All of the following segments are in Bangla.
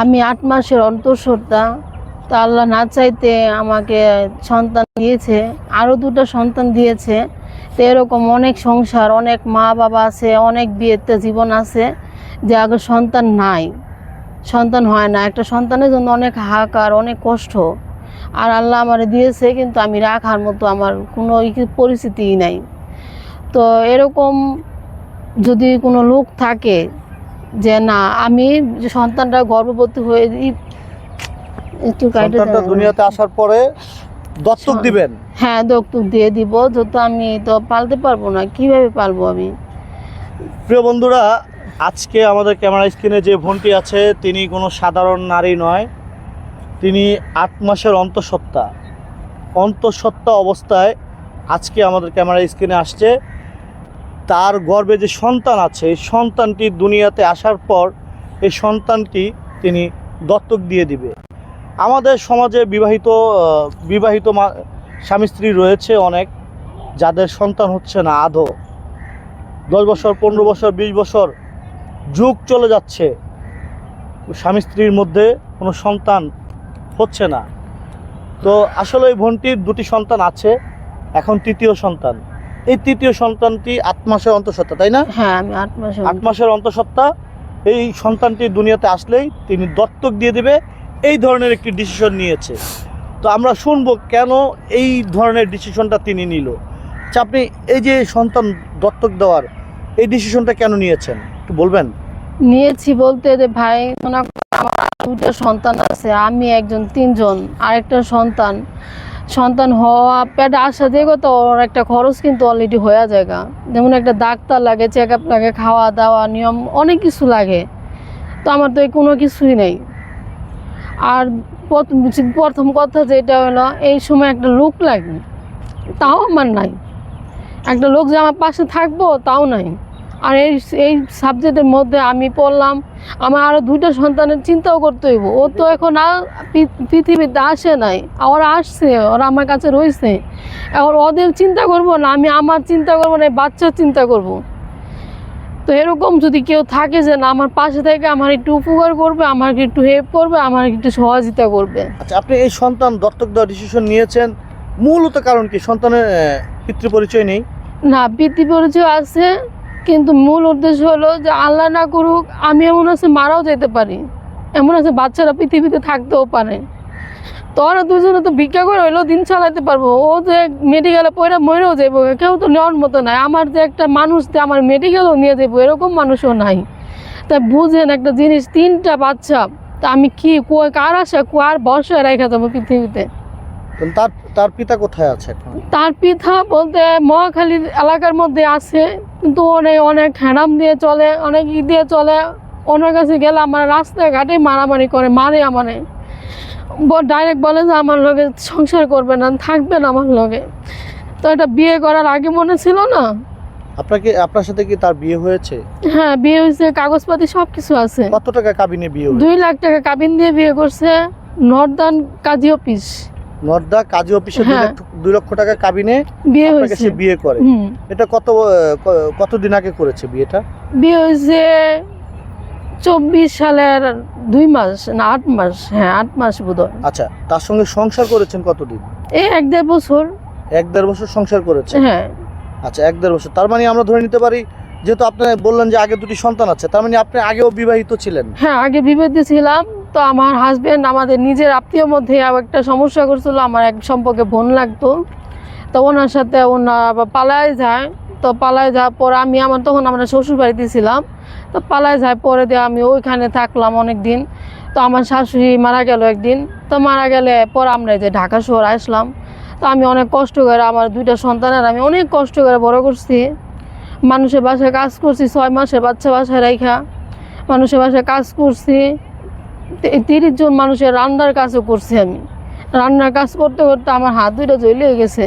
আমি আট মাসের অন্তঃসত্ত্বা তা আল্লাহ না চাইতে আমাকে সন্তান দিয়েছে, আরও দুটো সন্তান দিয়েছে। তো এরকম অনেক সংসার, অনেক মা বাবা আছে, অনেক বিয়েতে জীবন আছে যে আগে সন্তান নাই। সন্তান হয় না। একটা সন্তানের জন্য অনেক হাহাকার, অনেক কষ্ট। আর আল্লাহ আমার দিয়েছে, কিন্তু আমি রাখার মতো আমার কোনো পরিস্থিতিই নাই। তো এরকম যদি কোনো লোক থাকে যে না আমি সন্তানটা গর্ভবতী হয়ে একটু সন্তানটা দুনিয়াতে আসার পরে দত্তক দিবেন? হ্যাঁ দত্তক দিয়ে দিব। যেহেতু আমি তো পালতে পারব না কীভাবে পালবো আমি? প্রিয় বন্ধুরা আজকে আমাদের ক্যামেরা স্ক্রিনে যে বোনটি আছে তিনি কোনো সাধারণ নারী নয়। তিনি আট মাসের অন্তঃসত্ত্বা। অন্তঃসত্ত্বা অবস্থায় আজকে আমাদের ক্যামেরা স্ক্রিনে আসছে। তার গর্বে যে সন্তান আছে, এই সন্তানটি দুনিয়াতে আসার পর এই সন্তানটি তিনি দত্তক দিয়ে দিবে। আমাদের সমাজে বিবাহিত বিবাহিত স্বামী স্ত্রী রয়েছে অনেক, যাদের সন্তান হচ্ছে না আধো দশ বছর, পনেরো বছর, বিশ বছর যুগ চলে যাচ্ছে। স্বামী স্ত্রীর মধ্যে কোনো সন্তান হচ্ছে না। তো আসলে ওই বোনটির দুটি সন্তান আছে, এখন তৃতীয় সন্তান। এই তৃতীয় সন্তানটি আট মাসের অন্তঃসত্ত্বা তাই না? হ্যাঁ আমি আট মাসে আট মাসের অন্তঃসত্ত্বা এই সন্তানটি দুনিয়াতে আসলেই তিনি দত্তক দিয়ে দেবে এই ধরনের একটি ডিসিশন নিয়েছে। তো আমরা শুনব কেন এই ধরনের ডিসিশনটা তিনি নিল। আচ্ছা আপনি এই যে সন্তান দত্তক দেওয়ার এই ডিসিশনটা কেন নিয়েছেন? একটু বলবেন? নিয়েছি বলতে যে ভাই আমার দুটো সন্তান আছে আমি একজন তিনজন আরেকটা সন্তান। সন্তান হওয়া, পেটে আসা যে তো ওর একটা খরচ কিন্তু অলরেডি হয়ে যায় গা। যেমন একটা ডাক্তার লাগে চেক আপ লাগে খাওয়া দাওয়া নিয়ম, অনেক কিছু লাগে। তো আমার তো কোনো কিছুই নেই। আর প্রথম কথা যেটা হলো, এই সময় একটা লোক লাগে, তাও আমার নাই। একটা লোক যে আমার পাশে থাকব, তাও নাই। আর এই এই সাবজেক্টের মধ্যে আমি পড়লাম আমার আরও দুইটা সন্তানের চিন্তাও করতে হইব। ও তো এখন আর পৃথিবীতে আসে নাই। আর ওরা আসছে ওরা আমার কাছে রয়েছে এখন ওদের চিন্তা করব না আমি আমার চিন্তা করব না বাচ্চার চিন্তা করব। তো এরকম যদি কেউ থাকে যে না আমার পাশে থেকে আমার একটু উপকার করবে আমাকে একটু হেল্প করবে আমার একটু সহযোগিতা করবে। আচ্ছা আপনি এই সন্তান দত্তক দেওয়ার ডিসিশন নিয়েছেন মূলত কারণ কি? সন্তানের পিতৃ পরিচয় নেই? না বৃত্তি পরিচয় আছে কিন্তু মূল উদ্দেশ্য হলো যে আল্লাহ না করুক, আমি এমন আছে মারাও যেতে পারি। এমন আছে বাচ্চারা পৃথিবীতে থাকতেও পারে। তো ওরা দুজনে তো ভিক্ষা করে হইলেও দিন চালাতে পারব। ও যে মেডিকেলে পড়ে মরেও যাব কেউ তো নেওয়ার মতো নাই। আমার যে একটা মানুষ, যে আমার মেডিকেলও নিয়ে যাব এরকম মানুষও নাই। তা বুঝেন একটা জিনিস, তিনটা বাচ্চা, তা আমি কি কার আশা, কার বর্ষায় রেখে যাব পৃথিবীতে? তার তার পিতা কোথায় আছে এখন? তার পিঠা বলতে মহাখালীর এলাকার মধ্যে আছে কিন্তু অনেক অনেক হ্যারাম দিয়ে চলে অনেক ই দিয়ে চলে। ওনার কাছে গেলে আমার রাস্তাঘাটে মারামারি করে মারে আমারে। ডাইরেক্ট বলে যে আমার লগে সংসার করবে না থাকবে না আমার লগে। তো এটা বিয়ে করার আগে মনে ছিল না? আপনাকে আপনার সাথে কি তার বিয়ে হয়েছে? হ্যাঁ বিয়ে হয়েছে কাগজপাতি সব কিছু আছে। কত টাকা কাবিনে বিয়ে দুই লাখ টাকা কাবিন দিয়ে বিয়ে করছে নর্দান কাজী অফিস। নর্দা কাজী অফিসে দুই হ্যাঁ। লক্ষ- টাকা কাবিনে বিয়ে হয়েছে। বিয়ে করে। এটা কত কতদিন আগে করেছে বিয়েটা? বিয়ে হয়েছে চব্বিশ সালের দুই মাস না আট মাস হ্যাঁ আট মাস বোধ আচ্ছা তার সঙ্গে সংসার করেছেন কতদিন? এই এক দেড় বছর। এক দেড় বছর সংসার করেছে হ্যাঁ। আচ্ছা এক দেড় বছর। তার মানে আমরা ধরে নিতে পারি যেহেতু আপনি বললেন যে আগে দুটি সন্তান আছে তার মানে আপনি আগেও বিবাহিত ছিলেন? হ্যাঁ আগে বিবাহিত ছিলাম তো আমার হাজব্যান্ড আমাদের নিজের আত্মীয় মধ্যে একটা সমস্যা করছিল, আমার এক সম্পর্কে বোন লাগতো। তো ওনার সাথে ওনার পালায় যায়। তো পালায় যাওয়ার পর আমি, আমার তখন আমরা শ্বশুর বাড়িতে ছিলাম। তো পালায় যায় পরে দিয়ে আমি ওইখানে থাকলাম অনেক দিন তো আমার শাশুড়ি মারা গেল একদিন। তো মারা গেলে পর আমরা যে ঢাকা শহর আসলাম। তো আমি অনেক কষ্ট করে আমার দুইটা সন্তানের আমি অনেক কষ্ট করে বড় করছি। মানুষের বাসায় কাজ করছি, ছয় মাসের বাচ্চা বাসায় রেখা মানুষের বাসায় কাজ করছি। তিরিশ জন মানুষের রান্নার কাজও করছি আমি। রান্নার কাজ করতে করতে আমার হাত দুইটা জ্বলে গেছে।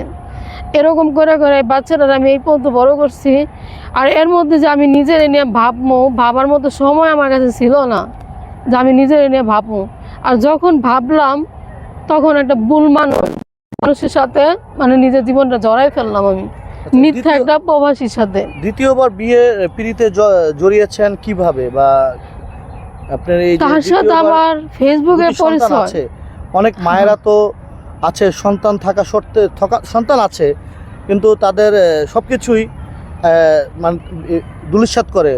এরকম করে করে বাচ্চারা আমি এই পর্যন্ত বড় করছি। আর এর মধ্যে যে আমি নিজের নিয়ে ভাববো ভাবার মতো সময় আমার কাছে ছিল না যে আমি নিজের নিয়ে ভাববো। আর যখন ভাবলাম তখন একটা ভুল মানুষ মানুষের সাথে মানে নিজের জীবনটা জড়াই ফেললাম আমি। আচ্ছা, মিথ্যা একটা প্রবাসীর সাথে। দ্বিতীয়বার বিয়ে পিড়িতে জড়িয়েছেন কীভাবে বা আপনার এই তার সাথে আমার ফেসবুকে পরিচয়। আছে অনেক মায়েরা তো আছে সন্তান থাকা সত্ত্বে থকা- সন্তান আছে কিন্তু তাদের সব কিছুই মানে দুলিশাত করে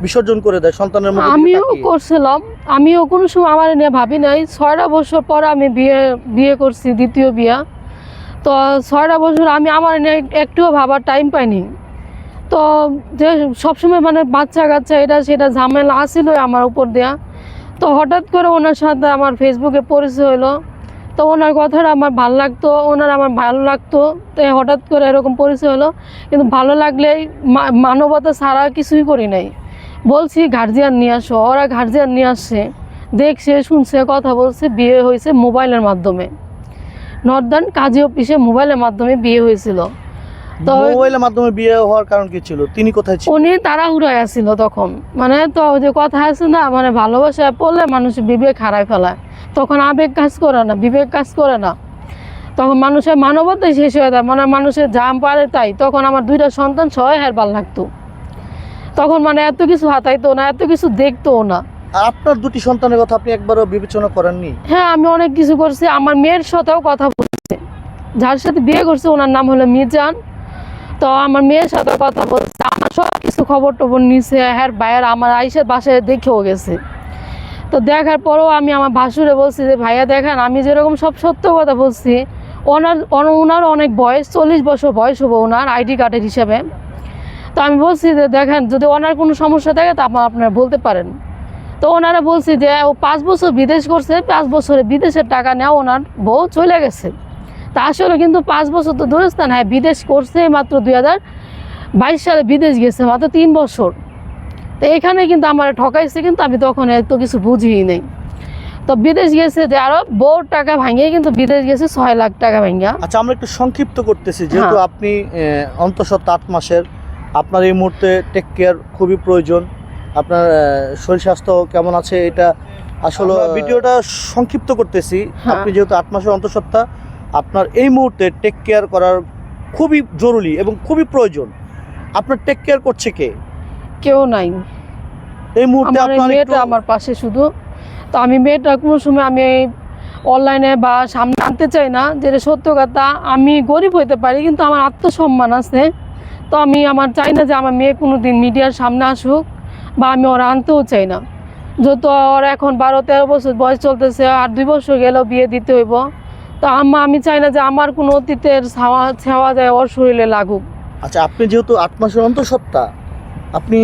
বিসর্জন করে দেয় সন্তানের মধ্যে আমিও করছিলাম আমিও কোনো সময় আমার নিয়ে ভাবি নাই। ছয়টা বছর পর আমি বিয়ে বিয়ে করছি দ্বিতীয় বিয়া। তো ছয়টা বছর আমি আমার নিয়ে একটুও ভাবার টাইম পাইনি। তো যে সবসময় মানে বাচ্চা কাচ্চা এটা সেটা ঝামেলা আসছিল আমার উপর দেয়া। তো হঠাৎ করে ওনার সাথে আমার ফেসবুকে পরিচয় হলো তো ওনার কথাটা আমার ভালো লাগতো, ওনার আমার ভালো লাগতো। তো হঠাৎ করে এরকম পরিচয় হলো কিন্তু ভালো লাগলেই মানবতা ছাড়া কিছুই করি নাই। বলছি গার্জিয়ান নিয়ে আসো। ওরা গার্জিয়ান নিয়ে আসছে। দেখছে, শুনছে, কথা বলছে, বিয়ে হয়েছে মোবাইলের মাধ্যমে। নর্দার্ন কাজী অফিসে মোবাইলের মাধ্যমে বিয়ে হয়েছিল। তো মোবাইলের মাধ্যমে বিয়ে হওয়ার কারণ কি ছিল? তিনি কোথায় উনি তাড়াহুড়ায় আসছিল তখন। মানে তো যে কথা আছে না মানে ভালোবাসায় পড়লে মানুষের বিবেক হারায় ফেলায়। তখন আবেগ কাজ করে না বিবেক কাজ করে না। তখন মানুষের মানবতাই শেষ হয়ে যায় মানে মানুষের জাম পারে তাই। তখন আমার দুইটা সন্তান হের ভালো লাগতো। তখন মানে এত কিছু হাতাইতো না এত কিছু দেখতো না। আপনার দুটি সন্তানের কথা আপনি একবারও বিবেচনা করেননি? হ্যাঁ আমি অনেক কিছু করছি। আমার মেয়ের সাথেও কথা বলছে। যার সাথে বিয়ে করছে ওনার নাম হলো মির্জান তো আমার মেয়ের সাথে কথা বলছে। আমার সব কিছু খবর টবর নিছে হ্যাঁ বাইরে আমার আইসের বাসায় দেখেও গেছে। তো দেখার পরেও আমি আমার ভাসুরে বলছি যে, ভাইয়া দেখেন, আমি যেরকম সব সত্য কথা বলছি, ওনার ওন- ওনার অনেক বয়স, চল্লিশ বছর বয়স হব ওনার আইডি কার্ডের হিসাবে। তো আমি বলছি যে, দেখেন, যদি ওনার কোনো সমস্যা থাকে, তা আপনারা বলতে পারেন। তো ওনারা বলছি যে, ও পাঁচ বছর বিদেশ করছে, পাঁচ বছরে বিদেশের টাকা নেওয়া ওনার বউ চলে গেছে। তা আসলে কিন্তু পাঁচ বছর তো দূরস্থান হ্যাঁ বিদেশ করছে মাত্র দুই হাজার বাইশ সালে বিদেশ গেছে মাত্র তিন বছর। তো এখানে কিন্তু আমার ঠকাইছে কিন্তু আমি তখন এত কিছু বুঝিই নেই। তো বিদেশ গেছে যে আরও বউর টাকা ভাঙিয়ে কিন্তু বিদেশ গেছে ছয় লাখ টাকা ভাঙিয়া। আচ্ছা আমরা একটু সংক্ষিপ্ত করতেছি। যেহেতু হ্যাঁ। আপনি আহ, অন্তঃসত্ত্বা আট মাসের আপনার এই মুহূর্তে টেক কেয়ার খুবই প্রয়োজন। আপনার শরীর স্বাস্থ্য কেমন আছে এটা আসলে ভিডিওটা সংক্ষিপ্ত করতেছি। হ্যাঁ। আপনি যেহেতু আট মাসের অন্তঃসত্ত্বা আপনার এই মুহূর্তে টেক কেয়ার করার খুবই জরুরি এবং খুবই প্রয়োজন। আপনার টেক কেয়ার করছে কে? কেউ নাই। এই মুহূর্তে আপনার মেয়েটা আমার পাশে শুধু। তো আমি মেয়েটা কোনো সময় আমি অনলাইনে বা সামনে আনতে চাই না। যেটা সত্য কথা আমি গরিব হইতে পারি কিন্তু আমার আত্মসম্মান আছে। তো আমি আমার চাই না যে আমার মেয়ে কোনো দিন মিডিয়ার সামনে আসুক বা আমি ওরা আনতেও চাই না। যত ওর এখন বারো তেরো বছর বয়স চলতেছে আর দুই বছর গেলেও বিয়ে দিতে হইব। তো আম্মা আমি চাই না যে আমার কোনো অতীতের ছাওয়া ছাওয়া যায় ওর শরীরে লাগুক। আচ্ছা আপনি যেহেতু আট মাসের অন্তঃসত্ত্বা আপনি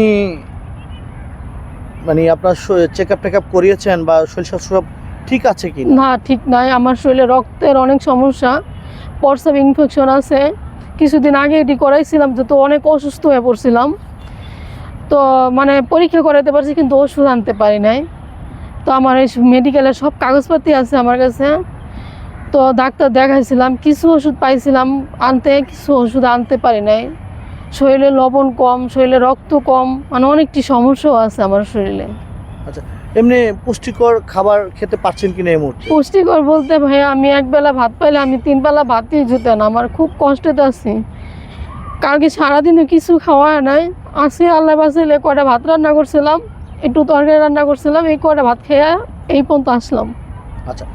মানে আপনার চেক আপ টেক আপ করিয়েছেন বা শরীর স্বাস্থ্য সব ঠিক আছে কি না? ঠিক নাই। আমার শরীরে রক্তের অনেক সমস্যা। পরসাব ইনফেকশন আছে। কিছুদিন আগে এটি করাইছিলাম যে তো অনেক অসুস্থ হয়ে পড়ছিলাম। তো মানে পরীক্ষা করাতে পারছি কিন্তু ওষুধ আনতে পারি নাই। তো আমার এই মেডিকেলের সব কাগজপাতি আছে আমার কাছে। তো ডাক্তার দেখাইছিলাম কিছু ওষুধ পাইছিলাম আনতে কিছু ওষুধ আনতে পারি নাই। শরীরে লবণ কম শরীরে রক্ত কম মানে অনেকটি সমস্যাও আছে আমার শরীরে। আচ্ছা এমনি পুষ্টিকর খাবার খেতে পারছেন কিনা এই মুহূর্তে? পুষ্টিকর বলতে ভাই আমি একবেলা ভাত পাইলে আমি তিন বেলা ভাতই জুতে না আমার খুব কষ্টতে আছি। কালকে সারাদিনও কিছু খাওয়া নাই আসি আল্লাহ বাঁচাইলে কয়টা ভাত রান্না করছিলাম একটু তরকারি রান্না করছিলাম এই কয়টা ভাত খেয়ে এই পর্যন্ত আসলাম। আচ্ছা।